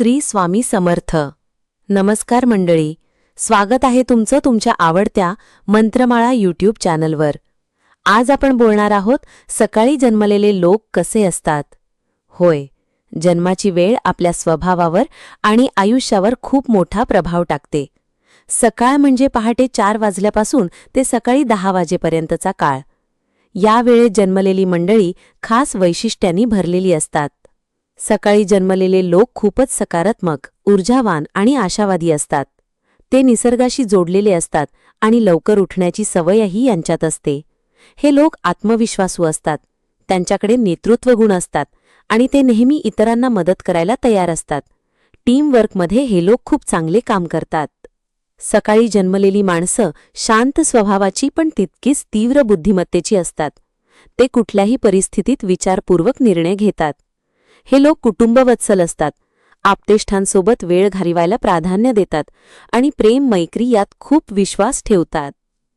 श्री स्वामी समर्थ. नमस्कार मंडळी. स्वागत आहे तुमचं तुमच्या आवडत्या मंत्रमाळा यूट्यूब चॅनलवर. आज आपण बोलणार आहोत सकाळी जन्मलेले लोक कसे असतात? होय जन्माची वेळ आपल्या स्वभावावर आणि आयुष्यावर खूप मोठा प्रभाव टाकते. सकाळ म्हणजे पहाटे चार वाजल्यापासून ते सकाळी दहा वाजेपर्यंतचा काळ. या वेळेत जन्मलेली मंडळी खास वैशिष्ट्यांनी भरलेली असतात. सकाळी जन्मलेले लोक खूपच सकारात्मक ऊर्जावान आणि आशावादी असतात. ते निसर्गाशी जोडलेले असतात आणि लवकर उठण्याची सवयही यांच्यात असते. हे लोक आत्मविश्वासू असतात. त्यांच्याकडे नेतृत्व गुण असतात आणि ते नेहमी इतरांना मदत करायला तयार असतात. टीमवर्कमध्ये हे लोक खूप चांगले काम करतात. सकाळी जन्मलेली माणसं शांत स्वभावाची पण तितकीच तीव्र बुद्धिमत्तेची असतात. ते कुठल्याही परिस्थितीत विचारपूर्वक निर्णय घेतात. हे लोक कुटुंबवत्सल असतात. आपतेष्ठांसोबत वेळ घालवायला प्राधान्य देतात आणि प्रेम मैत्री यात खूप विश्वास ठेवतात.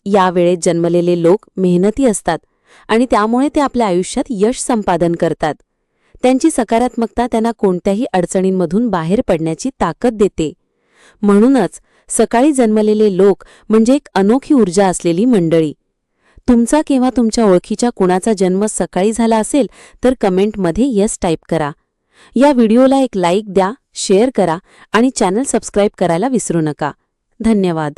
या वेळेत जन्मलेले लोक मेहनती असतात आणि त्यामुळे ते आपल्या आयुष्यात यश संपादन करतात. त्यांची सकारात्मकता त्यांना कोणत्याही अडचणींमधून बाहेर पडण्याची ताकद देते. म्हणूनच सकाळी जन्मलेले लोक म्हणजे एक अनोखी ऊर्जा असलेली मंडळी. तुमचा किंवा तुमच्या ओळखीच्या कुणाचा जन्म सकाळी झाला असेल तर कमेंटमध्ये यस टाईप करा. या व्हिडिओला एक लाईक द्या शेअर करा आणि चॅनल सबस्क्राईब करायला विसरू नका. धन्यवाद.